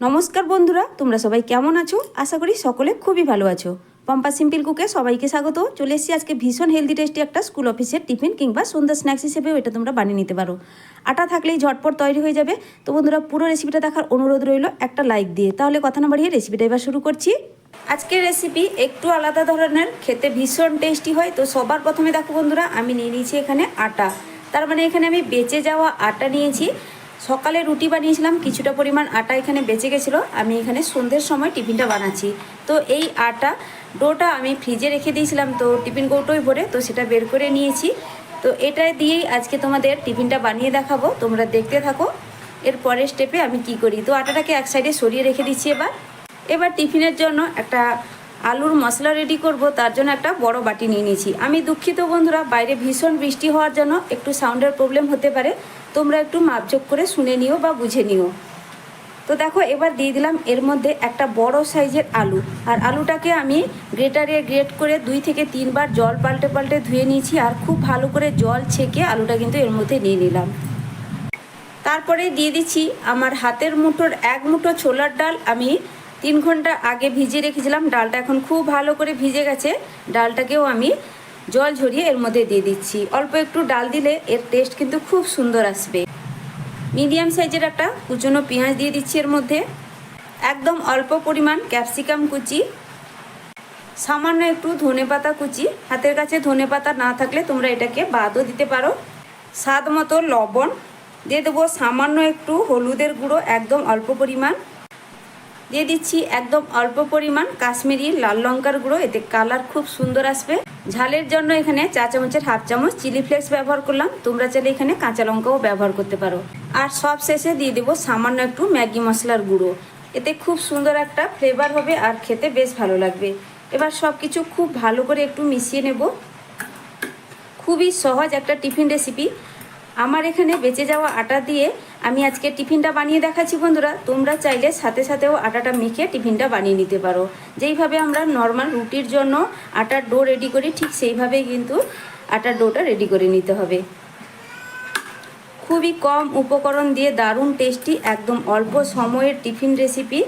নমস্কার বন্ধুরা, তোমরা সবাই কেমন আছো? আশা করি সকলে খুবই ভালো আছো। পম্পা সিম্পল কুকে সবাইকে স্বাগত। চলে এসেছি আজকে ভীষণ হেলদি টেস্টি একটা স্কুল অফিসের টিফিন কিংবা সন্ধ্যা স্ন্যাক্স হিসেবেও এটা তোমরা বানিয়ে নিতে পারো। আটা থাকলেই ঝটপট তৈরি হয়ে যাবে। তো বন্ধুরা, পুরো রেসিপিটা দেখার অনুরোধ রইল একটা লাইক দিয়ে। তাহলে কথা না বাড়িয়ে রেসিপিটা এবার শুরু করছি। আজকের রেসিপি একটু আলাদা ধরনের, খেতে ভীষণ টেস্টি হয়। তো সবার প্রথমে দেখো বন্ধুরা, আমি নিয়ে নিয়েছি এখানে আটা। তার মানে এখানে আমি বেঁচে যাওয়া আটা নিয়েছি। সকালে রুটি বানিয়েছিলাম, কিছুটা পরিমাণ আটা এখানে বেঁচে গেছিল। আমি এখানে সন্ধ্যের সময় টিফিনটা বানাচ্ছি। তো এই আটা ডোটা আমি ফ্রিজে রেখে দিয়েছিলাম, তো টিফিন কৌটোই ভরে, তো সেটা বের করে নিয়েছি। তো এটা দিয়েই আজকে তোমাদের টিফিনটা বানিয়ে দেখাবো, তোমরা দেখতে থাকো। এর পরের স্টেপে আমি কি করি? তো আটাটাকে এক সাইডে সরিয়ে রেখে দিচ্ছি এবার। এবার টিফিনের জন্য একটা আলুর মশলা রেডি করব, তার জন্য একটা বড় বাটি নিয়ে নিয়েছি। আমি দুঃখিত বন্ধুরা, বাইরে ভীষণ বৃষ্টি হওয়ার জন্য একটু সাউন্ডের প্রবলেম হতে পারে। তোমরা একটু মাপঝোপ করে শুনে নিও বা বুঝে নিও। তো দেখো, এবার দিয়ে দিলাম এর মধ্যে একটা বড় সাইজের আলু। আর আলুটাকে আমি গ্রেটারে গ্রেট করে দুই থেকে তিনবার জল পাল্টে পাল্টে ধুয়ে নিয়েছি আর খুব ভালো করে জল ছেঁকে আলুটা কিন্তু এর মধ্যে নিয়ে নিলাম। তারপরে দিয়ে দিচ্ছি আমার হাতের মুঠোর এক মুঠো ছোলার ডাল। আমি তিন ঘণ্টা আগে ভিজিয়ে রেখেছিলাম। ডালটা এখন খুব ভালো করে ভিজে গেছে। ডালটাকেও আমি জল ঝরিয়ে এর মধ্যে দিয়ে দিচ্ছি। অল্প একটু ডাল দিলে এর টেস্ট কিন্তু খুব সুন্দর আসবে। মিডিয়াম সাইজের একটা কুচনো পেঁয়াজ দিয়ে দিচ্ছি এর মধ্যে। একদম অল্প পরিমাণ ক্যাপসিকাম কুচি। সামান্য একটু ধনে পাতা কুচি। হাতের কাছে ধনে পাতা না থাকলে তোমরা এটাকে বাদও দিতে পারো। স্বাদ মতো লবণ। দিয়ে দেবো সামান্য একটু হলুদের গুঁড়ো, একদম অল্প পরিমাণ। দিয়ে দিচ্ছি একদম অল্প পরিমাণ কাশ্মীরি লাল লঙ্কার গুঁড়ো। এতে কালার খুব সুন্দর আসবে। ঝালের জন্য এখানে চা চামচের হাফ চামচ চিলি ফ্লেক্স ব্যবহার করলাম। তোমরা চাইলে এখানে কাঁচা লঙ্কাও ব্যবহার করতে পারো। আর সব শেষে দিয়ে দেবো সামান্য একটু ম্যাগি মশলার গুঁড়ো। এতে খুব সুন্দর একটা ফ্লেভার হবে আর খেতে বেশ ভালো লাগবে। এবার সব কিছু খুব ভালো করে একটু মিশিয়ে নেব। খুবই সহজ একটা টিফিন রেসিপি। আমার এখানে বেঁচে যাওয়া আটা দিয়ে আমি আজকে টিফিনটা বানিয়ে দেখাচ্ছি বন্ধুরা। তোমরা চাইলে সাথে সাথেও আটাটা মেখে টিফিনটা বানিয়ে নিতে পারো। যেইভাবে আমরা নর্মাল রুটির জন্য আটার ডো রেডি করি, ঠিক সেইভাবেই কিন্তু আটার ডোটা রেডি করে নিতে হবে। খুবই কম উপকরণ দিয়ে দারুণ টেস্টি একদম অল্প সময়ের টিফিন রেসিপি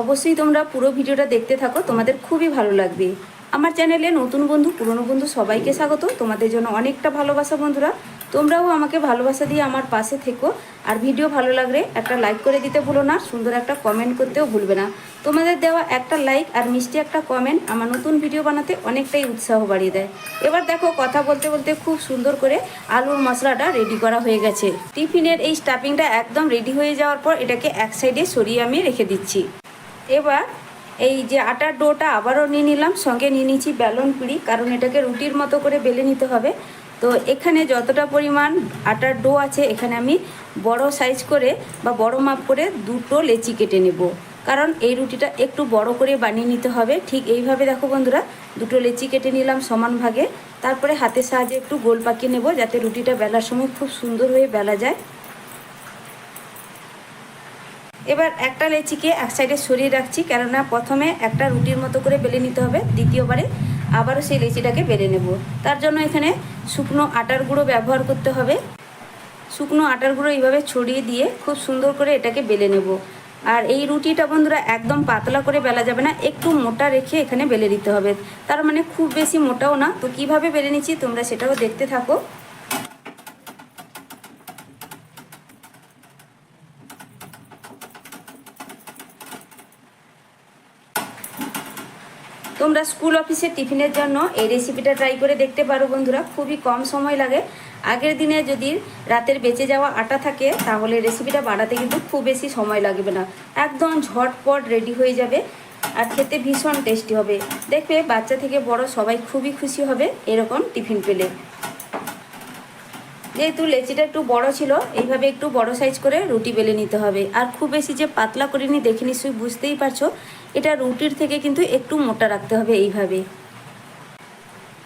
অবশ্যই তোমরা পুরো ভিডিওটা দেখতে থাকো, তোমাদের খুবই ভালো লাগবে। আমার চ্যানেলে নতুন বন্ধু, পুরনো বন্ধু সবাইকে স্বাগত। তোমাদের জন্য অনেকটা ভালোবাসা বন্ধুরা। তোমরাও আমাকে ভালোবাসা দিয়ে আমার পাশে থেকো। আর ভিডিও ভালো লাগলে একটা লাইক করে দিতে ভুলো না, সুন্দর একটা কমেন্ট করতেও ভুলবে না। তোমাদের দেওয়া একটা লাইক আর মিষ্টি একটা কমেন্ট আমার নতুন ভিডিও বানাতে অনেকটাই উৎসাহ বাড়িয়ে দেয়। এবার দেখো কথা বলতে বলতে খুব সুন্দর করে আলুর মশলাটা রেডি করা হয়ে গেছে। টিফিনের এই স্টাফিংটা একদম রেডি হয়ে যাওয়ার পর এটাকে এক সাইডে সরিয়ে আমি রেখে দিচ্ছি। এবার এই যে আটার ডোটা আবারও নিয়ে নিলাম, সঙ্গে নিয়ে নিচ্ছি বেলন পিড়ি, কারণ এটাকে রুটির মতো করে বেলে নিতে হবে। তো এখানে যতটা পরিমাণ আটার ডো আছে, এখানে আমি বড় সাইজ করে বা বড় মাপ করে দুটো লেচি কেটে নেব। কারণ এই রুটিটা একটু বড় করে বানিয়ে নিতে হবে। ঠিক এইভাবে দেখো বন্ধুরা, দুটো লেচি কেটে নিলাম সমান ভাগে। তারপরে হাতের সাহায্যে একটু গোল পাকিয়ে নেব যাতে রুটিটা বেলার সময় খুব সুন্দর হয়ে বেলা যায়। এবার একটা লেচিকে এক সাইডে সরিয়ে রাখছি, কেননা প্রথমে একটা রুটির মতো করে বেলে নিতে হবে, দ্বিতীয়বারে আবারও সেই লেচিটাকে বেলে নেব। তার জন্য এখানে শুকনো আটার গুঁড়ো ব্যবহার করতে হবে। শুকনো আটার গুঁড়ো এইভাবে ছড়িয়ে দিয়ে খুব সুন্দর করে এটাকে বেলে নেব। আর এই রুটিটা বন্ধুরা একদম পাতলা করে বেলা যাবে না, একটু মোটা রেখে এখানে বেলে দিতে হবে। তার মানে খুব বেশি মোটাও না। তো কীভাবে বেলে নিচ্ছি তোমরা সেটাও দেখতে থাকো। তোমরা স্কুল অফিসের টিফিনের জন্য এই রেসিপিটা ট্রাই করে দেখতে পারো বন্ধুরা, খুবই কম সময় লাগে। আগের দিনে যদি রাতের বেঁচে যাওয়া আটা থাকে, তাহলে রেসিপিটা বানাতে কিন্তু খুব বেশি সময় লাগবে না। একদম ঝটপট রেডি হয়ে যাবে আর খেতে ভীষণ টেস্টি হবে। দেখবে বাচ্চা থেকে বড় সবাই খুবই খুশি হবে এরকম টিফিন পেলে। যেহেতু লেচিটা একটু বড় ছিল, এইভাবে একটু বড় সাইজ করে রুটি বেলে নিতে হবে। আর খুব বেশি যে পাতলা করিনি, দেখে নিশ্চয়ই বুঝতেই পারছ। এটা রুটির থেকে কিন্তু একটু মোটা রাখতে হবে এইভাবে।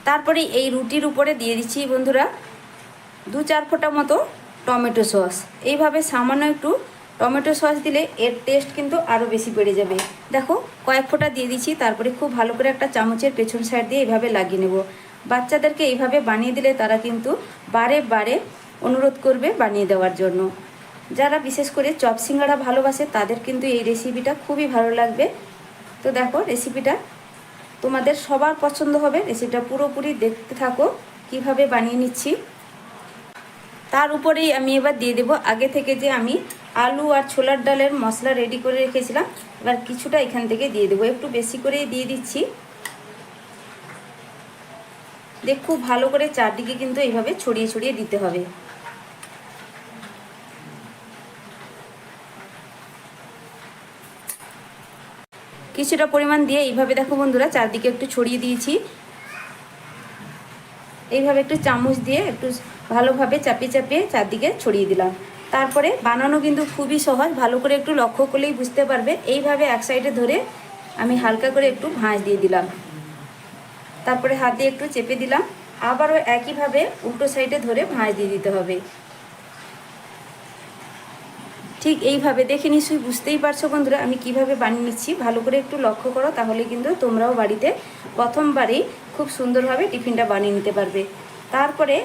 তারপরে এই রুটির উপরে দিয়ে দিচ্ছি বন্ধুরা দু চার ফোঁটা মতো টমেটো সস। এইভাবে সামান্য একটু টমেটো সস দিলে এর টেস্ট কিন্তু আরও বেশি বেড়ে যাবে। দেখো, কয়েক ফোঁটা দিয়ে দিচ্ছি, তারপরে খুব ভালো করে একটা চামচের পেছন সাইড দিয়ে এইভাবে লাগিয়ে নেব। বাচ্চাদেরকে এইভাবে বানিয়ে দিলে তারা কিন্তু বারে বারে অনুরোধ করবে বানিয়ে দেওয়ার জন্য। যারা বিশেষ করে চপ সিঙ্গাড়া ভালোবাসে, তাদের কিন্তু এই রেসিপিটা খুবই ভালো লাগবে। তো দেখো রেসিপিটা তোমাদের সবার পছন্দ হবে। রেসিপিটা পুরোপুরি দেখতে থাকো, কীভাবে বানিয়ে নিচ্ছি। তার উপরেই আমি এবার দিয়ে দেব, আগে থেকে যে আমি আলু আর ছোলার ডালের মশলা রেডি করে রেখেছিলাম, এবার কিছুটা এখান থেকে দিয়ে দেবো। একটু বেশি করেই দিয়ে দিচ্ছি। দেখ, খুব ভালো করে চারদিকে কিন্তু এইভাবে ছড়িয়ে ছড়িয়ে দিতে হবে। কিছুটা পরিমাণ দিয়ে এইভাবে দেখো বন্ধুরা, চারদিকে একটু ছড়িয়ে দিয়েছি। এইভাবে একটু চামচ দিয়ে একটু ভালোভাবে চাপিয়ে চাপিয়ে চারদিকে ছড়িয়ে দিলাম। তারপরে বানানো কিন্তু খুবই সহজ, ভালো করে একটু লক্ষ্য করলেই বুঝতে পারবে। এইভাবে এক সাইডে ধরে আমি হালকা করে একটু ভাঁজ দিয়ে দিলাম। তারপরে হাত একটু চেপে দিলাম। আবারও একইভাবে উল্টো সাইডে ধরে ভাঁজ দিয়ে দিতে হবে। ঠিক এইভাবে। দেখে নিশ্চয়ই বুঝতেই পারছ বন্ধুরা, আমি কীভাবে বানিয়ে নিচ্ছি। ভালো করে একটু লক্ষ্য করো, তাহলে কিন্তু তোমরাও বাড়িতে প্রথমবারেই খুব সুন্দরভাবে টিফিনটা বানিয়ে নিতে পারবে। তারপরে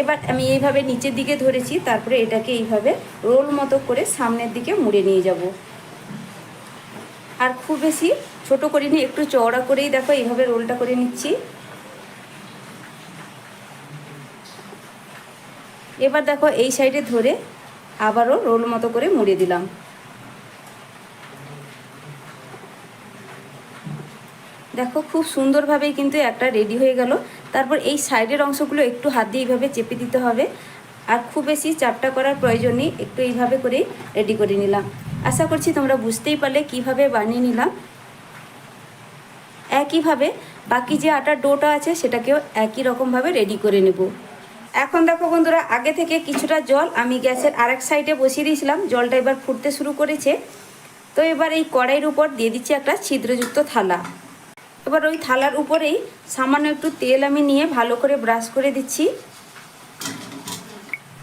এবার আমি এইভাবে নিচের দিকে ধরেছি, তারপরে এটাকে এইভাবে রোল মতো করে সামনের দিকে মুড়ে নিয়ে যাব। আর খুব বেশি ছোট করিনি, একটু চওড়া করেই দেখো, এইভাবে রোলটা করে নিচ্ছি। এবার দেখো এই সাইডে ধরে আবারও রোল মতো করে মুড়ে দিলাম। দেখো, খুব সুন্দরভাবেই কিন্তু একটা রেডি হয়ে গেল। তারপর এই সাইডের অংশগুলো একটু হাত দিয়ে এইভাবে চেপে দিতে হবে। আর খুব বেশি চাপটা করার প্রয়োজন নেই, একটু এইভাবে করেই রেডি করে নিলাম। আশা করছি তোমরা বুঝতেই পারলে কীভাবে বানিয়ে নিলাম। একইভাবে বাকি যে আটার ডোটা আছে, সেটাকেও একই রকমভাবে রেডি করে নেব। এখন দেখো বন্ধুরা, আগে থেকে কিছুটা জল আমি গ্যাসের আরেক সাইডে বসিয়ে দিয়েছিলাম। জলটা এবার ফুটতে শুরু করেছে। তো এবার এই কড়াইয়ের উপর দিয়ে দিচ্ছি একটা ছিদ্রযুক্ত থালা। এবার ওই থালার উপরেই সামান্য একটু তেল আমি নিয়ে ভালো করে ব্রাশ করে দিচ্ছি।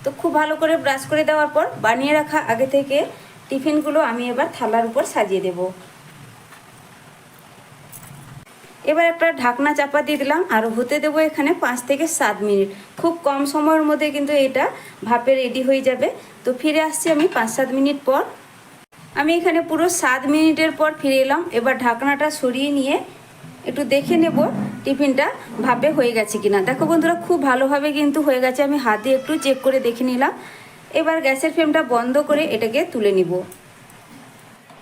তো খুব ভালো করে ব্রাশ করে দেওয়ার পর বানিয়ে রাখা আগে থেকে টিফিনগুলো আমি এবার থালার উপর সাজিয়ে দেব। এবার একটা ঢাকনা চাপা দিয়ে দিলাম, আর হতে দেবো এখানে পাঁচ থেকে সাত মিনিট। খুব কম সময়ের মধ্যে কিন্তু এটা ভাপে রেডি হয়ে যাবে। তো ফিরে আসছি আমি পাঁচ সাত মিনিট পর। আমি এখানে পুরো সাত মিনিটের পর ফিরে এলাম। এবার ঢাকনাটা সরিয়ে নিয়ে একটু দেখে নেব টিফিনটা ভাপে হয়ে গেছে কিনা। দেখো বন্ধুরা, খুব ভালোভাবে কিন্তু হয়ে গেছে। আমি হাতে একটু চেক করে দেখে নিলাম। এবার গ্যাসের ফ্লেমটা বন্ধ করে এটাকে তুলে নিব।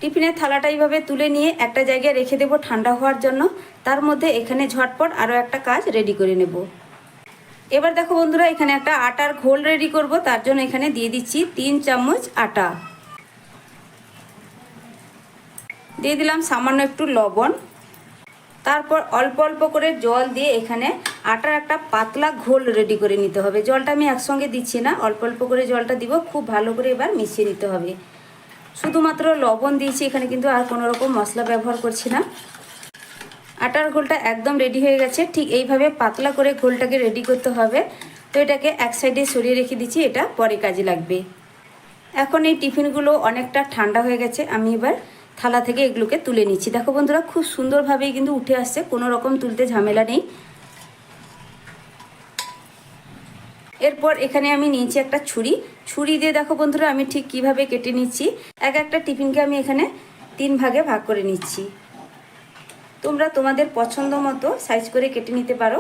টিফিনের থালাটা এইভাবে তুলে নিয়ে একটা জায়গায় রেখে দেবো ঠান্ডা হওয়ার জন্য। তার মধ্যে এখানে ঝটপট আরও একটা কাজ রেডি করে নেব। এবার দেখো বন্ধুরা, এখানে একটা আটার ঘোল রেডি করব। তার জন্য এখানে দিয়ে দিচ্ছি তিন চামচ আটা। দিয়ে দিলাম সামান্য একটু লবণ। তারপর অল্প অল্প করে জল দিয়ে এখানে আটার একটা পাতলা ঘোল রেডি করে নিতে হবে। জলটা আমি একসঙ্গে দিচ্ছি না, অল্প অল্প করে জলটা দিব। খুব ভালো করে এবার মিশিয়ে নিতে হবে। শুধুমাত্র লবণ দিয়েছি, এখানে কিন্তু আর কোনো রকম মশলা ব্যবহার করছি না। আটার ঘোলটা একদম রেডি হয়ে গেছে, ঠিক এইভাবে পাতলা করে ঘোলটাকে রেডি করতে হবে। তো এটাকে এক সাইডে সরিয়ে রেখে দিচ্ছি, এটা পরে কাজে লাগবে। এখন এই টিফিনগুলো অনেকটা ঠান্ডা হয়ে গেছে, আমি এবার থালা থেকে এগুলোকে তুলে নিচ্ছি। দেখো বন্ধুরা, খুব সুন্দরভাবেই কিন্তু উঠে আসছে, কোনো রকম তুলতে ঝামেলা নেই। এরপর এখানে আমি নিয়েছি একটা ছুরি। ছুরি দিয়ে দেখো বন্ধুরা, আমি ঠিক কীভাবে কেটে নিচ্ছি। এক একটা টিফিনকে আমি এখানে তিন ভাগে ভাগ করে নিচ্ছি। তোমরা তোমাদের পছন্দ মতো সাইজ করে কেটে নিতে পারো।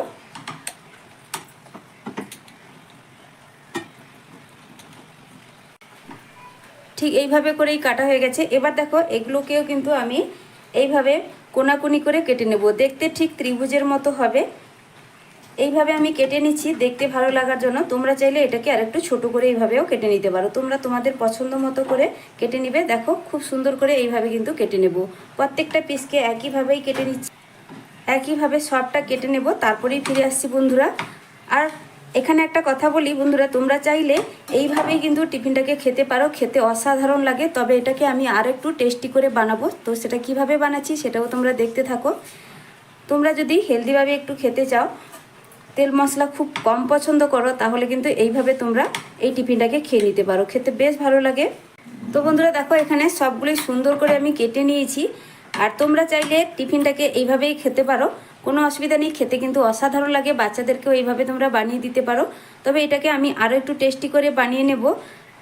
ঠিক এইভাবে করেই কাটা হয়ে গেছে। এবার দেখো, এগুলোকেও কিন্তু আমি এইভাবে কোনাকুনি করে কেটে নেব। দেখতে ঠিক ত্রিভুজের মতো হবে। এইভাবে আমি কেটে নিচ্ছি, দেখতে ভালো লাগার জন্য। তোমরা চাইলে এটাকে আরেকটু ছোটো করে এইভাবেও কেটে নিতে পারো। তোমরা তোমাদের পছন্দ মতো করে কেটে নিবে। দেখো, খুব সুন্দর করে এইভাবে কিন্তু কেটে নেব। প্রত্যেকটা পিসকে একইভাবেই কেটে নিচ্ছি। একইভাবে সবটা কেটে নেব। তারপরেই ফিরে আসছি বন্ধুরা। আর এখানে একটা কথা বলি বন্ধুরা, তোমরা চাইলে এইভাবেই কিন্তু টিফিনটাকে খেতে পারো। খেতে অসাধারণ লাগে। তবে এটাকে আমি আর একটু টেস্টি করে বানাবো। তো সেটা কীভাবে বানাচ্ছি সেটাও তোমরা দেখতে থাকো। তোমরা যদি হেলদিভাবে একটু খেতে চাও তেল মশলা খুব কম পছন্দ করো, তাহলে কিন্তু এইভাবে তোমরা এই টিফিনটাকে খেয়ে নিতে পারো। খেতে বেশ ভালো লাগে। তো বন্ধুরা, দেখো এখানে সবগুলোই সুন্দর করে আমি কেটে নিয়েছি। আর তোমরা চাইলে টিফিনটাকে এইভাবেই খেতে পারো। কোনো অসুবিধা নেই, খেতে কিন্তু অসাধারণ লাগে। বাচ্চাদেরকেও এইভাবে তোমরা বানিয়ে দিতে পারো। তবে এটাকে আমি আরও একটু টেস্টি করে বানিয়ে নেব।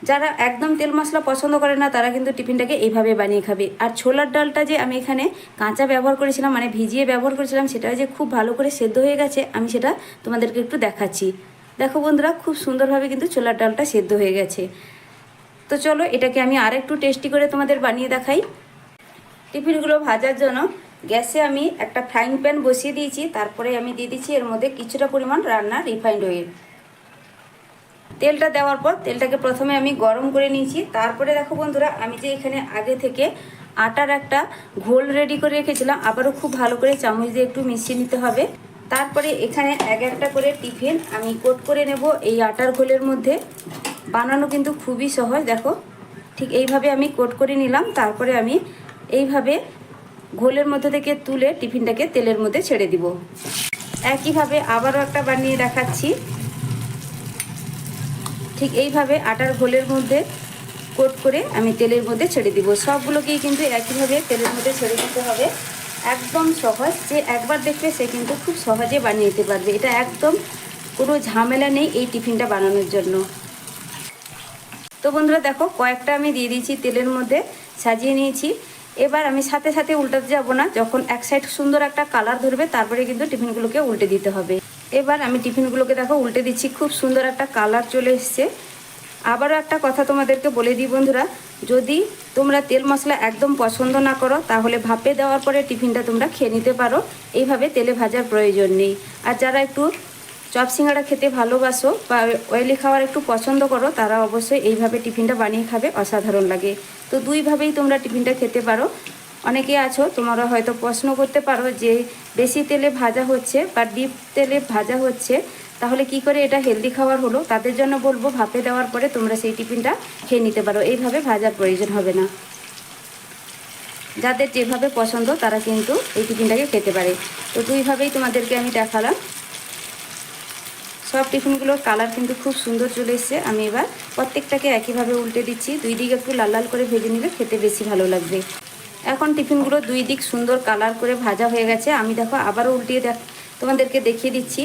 যারা একদম তেল মশলা পছন্দ করে না, তারা কিন্তু টিফিনটাকে এইভাবে বানিয়ে খাবে। আর ছোলার ডালটা যে আমি এখানে কাঁচা ব্যবহার করেছিলাম মানে ভিজিয়ে ব্যবহার করেছিলাম, সেটা যে খুব ভালো করে সেদ্ধ হয়ে গেছে, আমি সেটা তোমাদেরকে একটু দেখাচ্ছি। দেখো বন্ধুরা, খুব সুন্দরভাবে কিন্তু ছোলার ডালটা সেদ্ধ হয়ে গেছে। তো চলো, এটাকে আমি আর একটু টেস্টি করে তোমাদের বানিয়ে দেখাই। টিফিনগুলো ভাজার জন্য গ্যাসে আমি একটা ফ্রাইং প্যান বসিয়ে দিয়েছি, তারপরে আমি দিয়ে দিচ্ছি এর মধ্যে কিছুটা পরিমাণ রান্না রিফাইন্ড অয়েল তেলটা দেওয়ার পর তেলটাকে প্রথমে আমি গরম করে নিয়েছি। তারপরে দেখো বন্ধুরা, আমি যে এখানে আগে থেকে আটার একটা ঘোল রেডি করে রেখেছিলাম, আবারও খুব ভালো করে চামচ দিয়ে একটু মিশিয়ে নিতে হবে। তারপরে এখানে এক একটা করে টিফিন আমি কোট করে নেব এই আটার ঘোলের মধ্যে। বানানো কিন্তু খুবই সহজ, দেখো। ঠিক এইভাবে আমি কোট করে নিলাম, তারপরে আমি এইভাবে ঘোলের মধ্যে থেকে তুলে টিফিনটাকে তেলের মধ্যে ছেড়ে দিব। একইভাবে আবারও একটা বানিয়ে দেখাচ্ছি। ঠিক এইভাবে আটার ঘোলের মধ্যে কোট করে আমি তেলের মধ্যে ছেড়ে দিব। সবগুলোকেই কিন্তু একইভাবে তেলের মধ্যে ছেড়ে দিতে হবে। একদম সহজ, যে একবার দেখবে সে কিন্তু খুব সহজে বানিয়ে নিতে পারবে। এটা একদম কোনো ঝামেলা নেই এই টিফিনটা বানানোর জন্য। তো বন্ধুরা দেখো, কয়েকটা আমি দিয়ে দিয়েছি তেলের মধ্যে, সাজিয়ে নিয়েছি। এবার আমি সাথে সাথে উল্টাতে যাব না, যখন এক সাইড সুন্দর একটা কালার ধরবে, তারপরে কিন্তু টিফিনগুলোকে উল্টে দিতে হবে। এবার আমি টিফিনগুলোকে দেখো, উল্টে দিচ্ছি। খুব সুন্দর একটা কালার চলে এসছে। আবারও একটা কথা তোমাদেরকে বলে দিই বন্ধুরা, যদি তোমরা তেল মশলা একদম পছন্দ না করো, তাহলে ভাপে দেওয়ার পরে টিফিনটা তোমরা খেয়ে নিতে পারো। এইভাবে তেলে ভাজার প্রয়োজন নেই। আর যারা একটু চপ সিঙ্গাড়া খেতে ভালোবাসো বা অয়েলি খাওয়ার একটু পছন্দ করো, তারা অবশ্যই এইভাবে টিফিনটা বানিয়ে খাবে, অসাধারণ লাগে। তো দুইভাবেই তোমরা টিফিনটা খেতে পারো। অনেকে আছো, তোমরা হয়তো প্রশ্ন করতে পারো যে বেশি তেলে ভাজা হচ্ছে বা ডিপ তেলে ভাজা হচ্ছে, তাহলে কি করে এটা হেলদি খাবার হলো? তাদের জন্য বলব, ভাপে দেওয়ার পরে তোমরা সেই টিফিনটা খেয়ে নিতে পারো। এইভাবে ভাজার প্রয়োজন হবে না। যাদের যেভাবে পছন্দ, তারা কিন্তু এই টিফিনটাকে খেতে পারে। তো দুইভাবেই তোমাদেরকে আমি দেখালাম। সব টিফিনগুলোর কালার কিন্তু খুব সুন্দর চলে এসছে। আমি এবার প্রত্যেকটাকে একইভাবে উল্টে দিচ্ছি। দুই দিকে একটু লাল লাল করে ভেজে নিলে খেতে বেশি ভালো লাগবে। এখন টিফিনগুলো দুই দিক সুন্দর কালার করে ভাজা হয়ে গেছে। আমি দেখো আবারও উল্টিয়ে দেখ তোমাদেরকে দেখিয়ে দিচ্ছি।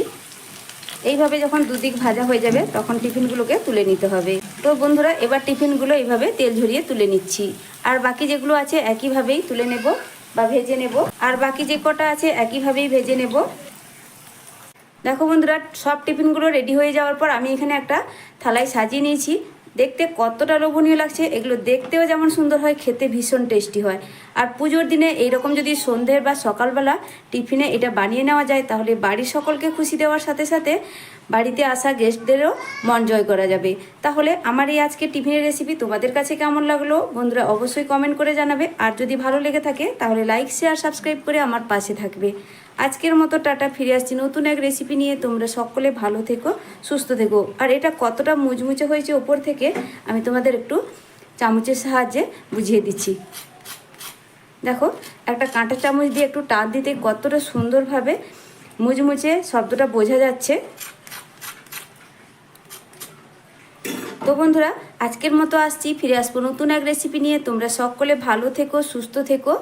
এইভাবে যখন দুদিক ভাজা হয়ে যাবে, তখন টিফিনগুলোকে তুলে নিতে হবে। তো বন্ধুরা, এবার টিফিনগুলো এইভাবে তেল ঝরিয়ে তুলে নিচ্ছি। আর বাকি যেগুলো আছে, একইভাবেই তুলে নেব বা ভেজে নেব। আর বাকি যে কটা আছে, একইভাবেই ভেজে নেব। দেখো বন্ধুরা, সব টিফিনগুলো রেডি হয়ে যাওয়ার পর আমি এখানে একটা থালায় সাজিয়ে নিয়েছি। দেখতে কতটা লোভনীয় লাগছে, এগুলো দেখতেও যেমন সুন্দর হয়, খেতে ভীষণ টেস্টি হয়। আর পুজোর দিনে এইরকম যদি সন্ধ্যের বা সকালবেলা টিফিনে এটা বানিয়ে নেওয়া যায়, তাহলে বাড়ির সকলকে খুশি দেওয়ার সাথে সাথে বাড়িতে আসা গেস্টদেরও মন জয় করা যাবে। তাহলে আমার এই আজকে টিফিনের রেসিপি তোমাদের কাছে কেমন লাগল, বন্ধুরা অবশ্যই কমেন্ট করে জানাবে। আর যদি ভালো লেগে থাকে, তাহলে লাইক শেয়ার সাবস্ক্রাইব করে আমার পাশে থাকবে। আজকের মতো টাটা, ফিরে আসছি নতুন এক রেসিপি নিয়ে। তোমরা সকলে ভালো থেকো, সুস্থ থেকো। আর এটা কতটা মুচমুচে হয়েছে ওপর থেকে, আমি তোমাদের একটু চামচের সাহায্যে বুঝিয়ে দিচ্ছি। দেখো, একটা কাঁটা চামচ দিয়ে একটু টান দিতে কতটা সুন্দরভাবে মুচমুচে শব্দটা বোঝা যাচ্ছে। তো বন্ধুরা, আজকের মতো আসছি, ফিরে আসব নতুন এক রেসিপি নিয়ে। তোমরা সকলে ভালো থেকো, সুস্থ থেকো।